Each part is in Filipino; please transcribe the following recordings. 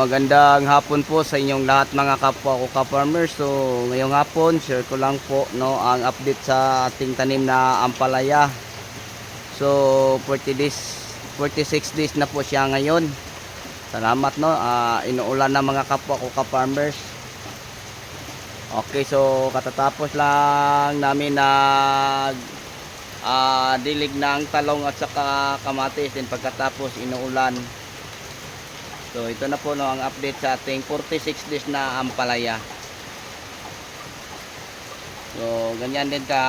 Magandang hapon po sa inyong lahat mga kapwa ko ka-farmers. So, ngayong hapon, share ko lang po no, ang update sa ating tanim na ampalaya. So, 40 days, 46 days na po siya ngayon. Salamat no, ah, inuulan na mga kapwa ko ka-farmers. Okay, so katatapos lang namin nag ah, dilig ng talong at saka kamatis din pagkatapos inuulan. So ito na po no ang update sa ating 46 days na ampalaya. So ganyan din ka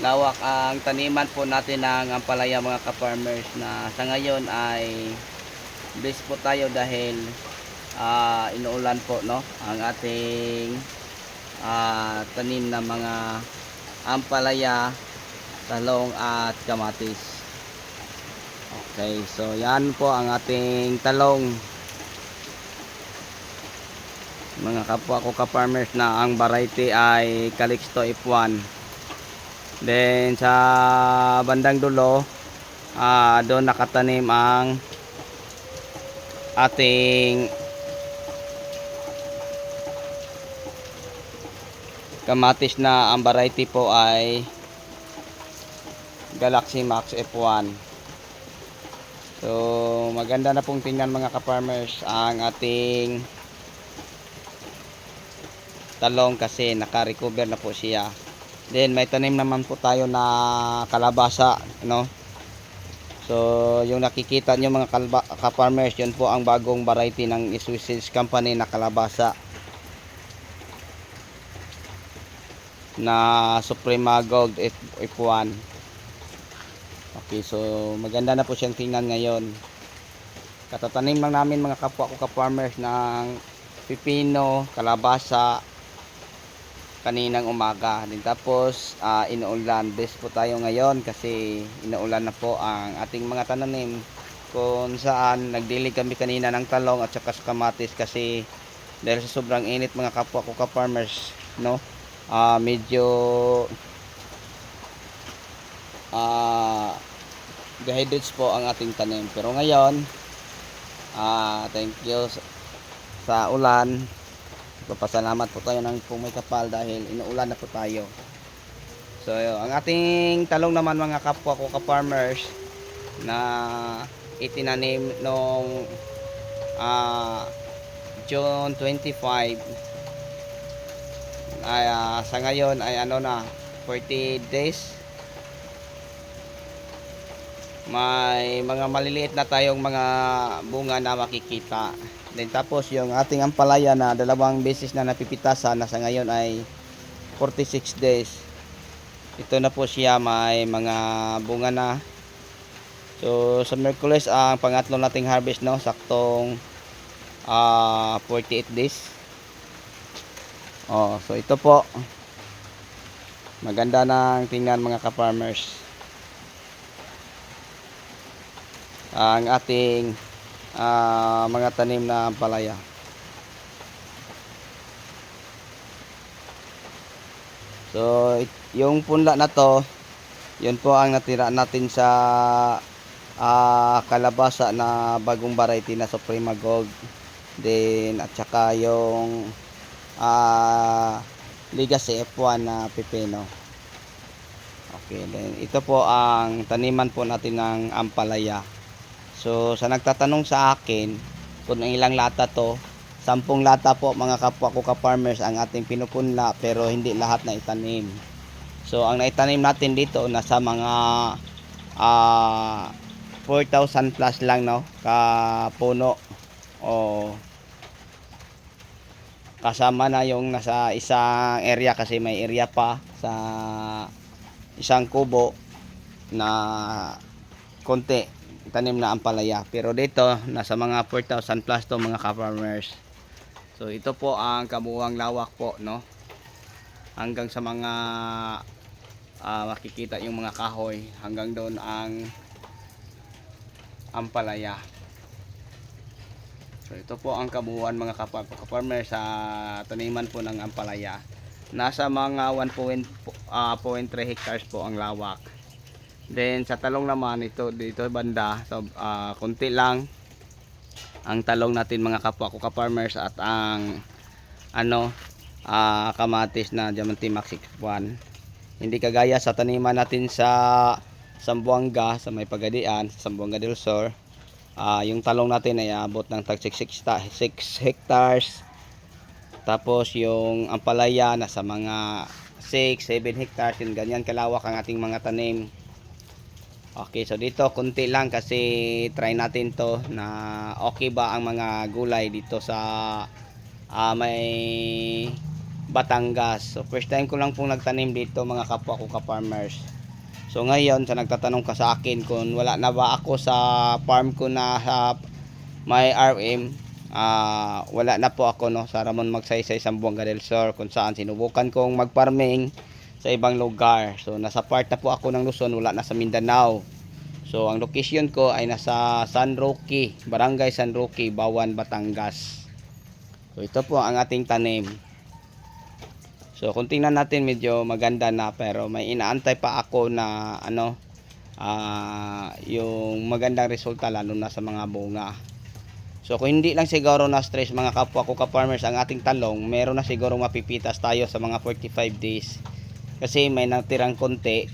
lawak ang taniman po natin ng ampalaya mga ka-farmers na sa ngayon ay blessed po tayo dahil ah, inuulan po no ang ating ah, tanim na mga ampalaya, talong at kamatis. Okay, so yan po ang ating talong. Mga kapwa ko ka-farmers na ang variety ay Calixto F1. Then sa bandang dulo, ah doon nakatanim ang ating kamatis na ang variety po ay Galaxy Max F1. So, maganda na pong tingnan mga ka-farmers ang ating talong kasi naka-recover na po siya. Then, may tanim naman po tayo na kalabasa, no? So, yung nakikita nyo mga ka-farmers, yun po ang bagong variety ng Swiss Company na kalabasa. na Suprema Gold F- F1 okay so maganda na po siyang tingnan ngayon. Katatanim lang namin mga kapwa ko ka-farmers ng pipino, kalabasa kaninang umaga. Din tapos ah, inuulan. Des po tayo ngayon kasi inuulan na po ang ating mga tananim. Kung saan nagdilig kami kanina ng talong at saka sa kamatis kasi dahil sa sobrang init mga kapwa ko ka-farmers no? Ah medyo ah dehydrates po ang ating tanim. Pero ngayon ah thank you sa, sa ulan. Papasalamat po tayo ng kung may kapal dahil inuulan na po tayo. So yun, ang ating talong naman mga kapwa ko ka-farmers na itinanim nung ah June 25 ay ah, sa ngayon ay ano na 40 days may mga maliliit na tayong mga bunga na makikita then tapos yung ating ampalaya na dalawang beses na napipitasan na sa ngayon ay 46 days ito na po siya may mga bunga na so sa Merkules ang pangatlo nating harvest no saktong ah 48 days Oh, so ito po. Maganda ng tingnan mga ka-farmers. Ang ating ah, mga tanim na palaya. So, yung punla na to, yun po ang natira natin sa ah, kalabasa na bagong variety na Suprema Gold. Then, at saka yung ah Legacy F1 na pipino. Okay, then ito po ang taniman po natin ng ampalaya. So, sa nagtatanong sa akin kung ilang lata to, sampung lata po mga kapwa ko ka-farmers ang ating pinupunla pero hindi lahat na itanim. So, ang naitanim natin dito nasa mga ah 4,000 plus lang no ka puno o kasama na yung nasa isang area kasi may area pa sa isang kubo na konti tanim na ampalaya pero dito nasa mga 4,000 plus to mga ka-farmers so ito po ang kabuuang lawak po no hanggang sa mga ah, makikita yung mga kahoy hanggang doon ang ampalaya So ito po ang kabuuan mga ka-farmer sa taniman po ng ampalaya. Nasa mga 1.3 hectares po ang lawak. Then sa talong naman ito dito banda. So ah, konti lang ang talong natin mga kapwa ko ka-farmers at ang ano ah, kamatis na Diamante Max 61 hindi kagaya sa taniman natin sa Sambuanga sa may pagadian sa Sambuanga del Sur. Ah, yung talong natin ay abot ng tag 6 hectares. Tapos yung ampalaya nasa mga 6, 7 hectares yun ganyan kalawak ang ating mga tanim Okay, so dito konti lang kasi try natin to na okay ba ang mga gulay dito sa ah, may Batangas. So first time ko lang pong nagtanim dito mga kapwa ko ka-farmers. So ngayon sa nagtatanong ka sa akin kung wala na ba ako sa farm ko na sa may RM, ah, wala na po ako no sa Ramon Magsaysay Sambuanga del Sur kung saan sinubukan kong mag-farming sa ibang lugar. So nasa part na po ako ng Luzon, wala na sa Mindanao. So ang location ko ay nasa San Roque, Barangay San Roque, Bawan, Batangas. So ito po ang ating tanim. So kung tingnan natin medyo maganda na pero may inaantay pa ako na ano ah yung magandang resulta lalo na sa mga bunga. So kung hindi lang siguro na stress mga kapwa ko ka-farmers ang ating talong, meron na siguro mapipitas tayo sa mga 45 days. Kasi may natirang konti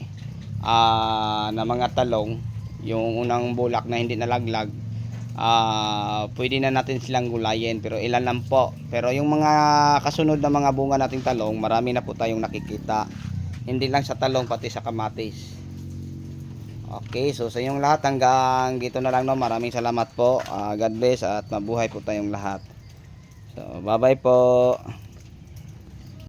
ah, na mga talong, yung unang bulak na hindi nalaglag, ah pwede na natin silang gulayin pero ilan lang po. Pero yung mga kasunod na mga bunga nating talong, marami na po tayong nakikita. Hindi lang sa talong pati sa kamatis. Okay, so sa inyong lahat hanggang dito na lang no. Maraming salamat po. Ah, God bless at mabuhay po tayong lahat. So, bye-bye po.